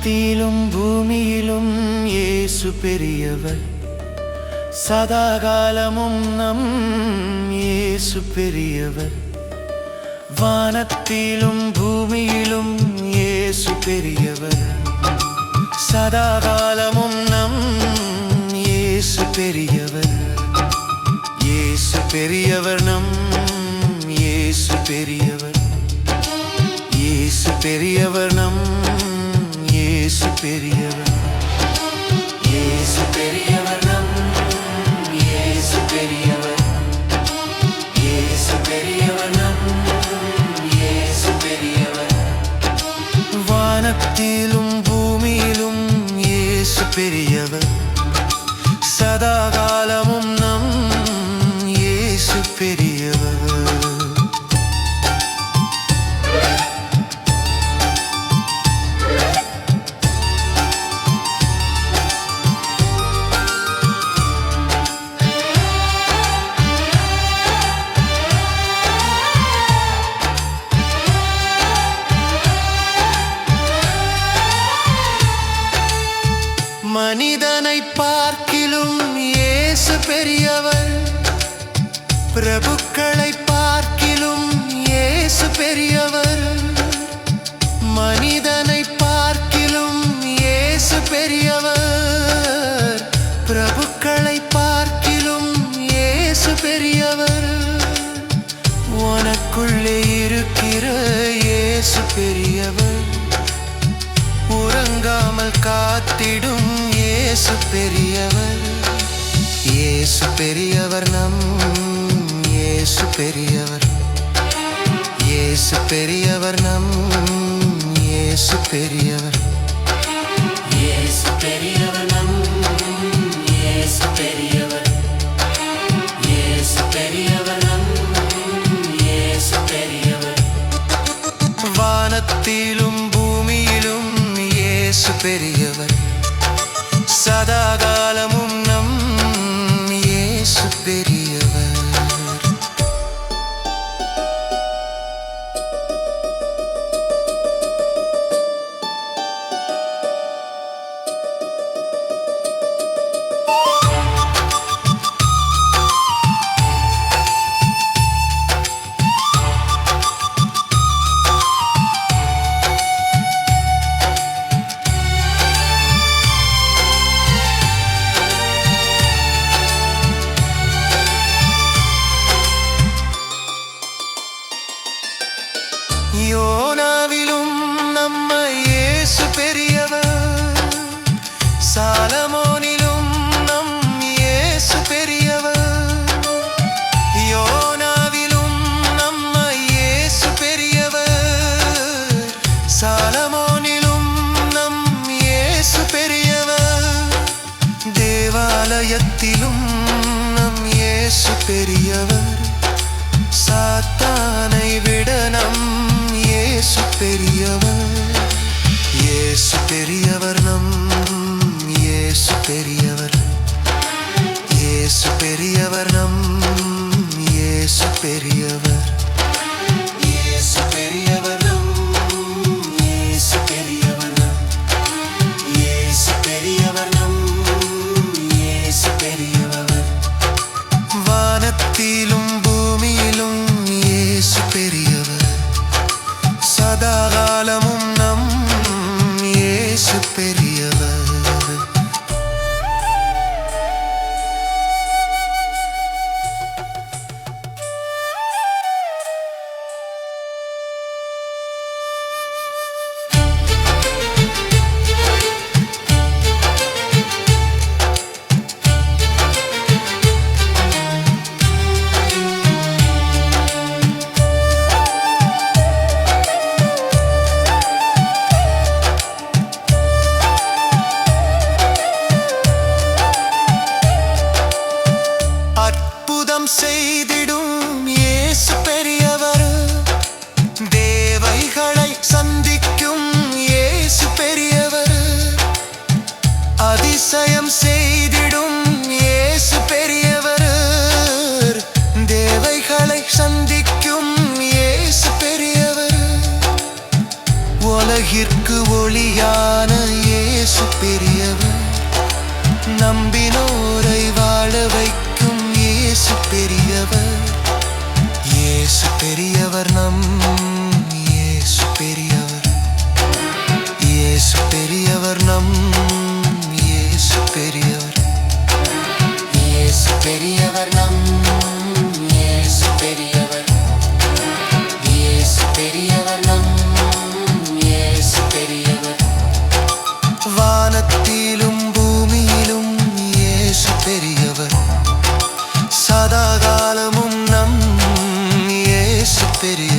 வானத்திலும் பூமியிலும் இயேசு பெரியவர். சதா காலமும் நம் இயேசு பெரியவர். வானத்திலும் பூமியிலும் இயேசு பெரியவர். சதா காலமும் நம் இயேசு பெரியவர். இயேசு பெரியவர் நம் இயேசு பெரிய இயேசு பெரியவர் மனிதனை பார்க்கிலும் இயேசு பெரியவர். பிரபுக்களை பார்க்கிலும் இயேசு பெரியவர். மனிதனை பார்க்கிலும் இயேசு பெரியவர். பிரபுக்களை பார்க்கிலும் இயேசு பெரியவர். உனக்குள்ளே இருக்கிற இயேசு பெரியவர். உறங்காமல் காத்திடும் இயேசு பெரியவர் இயேசு பெரியவர் நம் இயேசு பெரியவர். இயேசு பெரியவர் நம் இயேசு பெரியவர். இயேசு பெரியவர் நம் இயேசு பெரியவர். இயேசு பெரியவர் நம் இயேசு பெரியவர். வானத்திலும் பூமியிலும் இயேசு பெரியவர். சதாகாலமும் நம் இயேசு பெரிய சாலமோனிலும் நம் இயேசு பெரியவர். தேவாலயத்திலும் நம் இயேசு பெரியவர். சாத்தானை விட நம் இயேசு பெரியவர். இயேசு பெரியவர் அதிசயம் செய்திடும் இயேசு பெரியவர். தேவைகளை சந்திக்கும் இயேசு பெரியவர். உலகிற்கு ஒளியான இயேசு பெரியவர். நம்பினோரை வாழ வைக்கும் இயேசு பெரியவர். இயேசு பெரியவர் நம் இயேசு பெரியவர். fit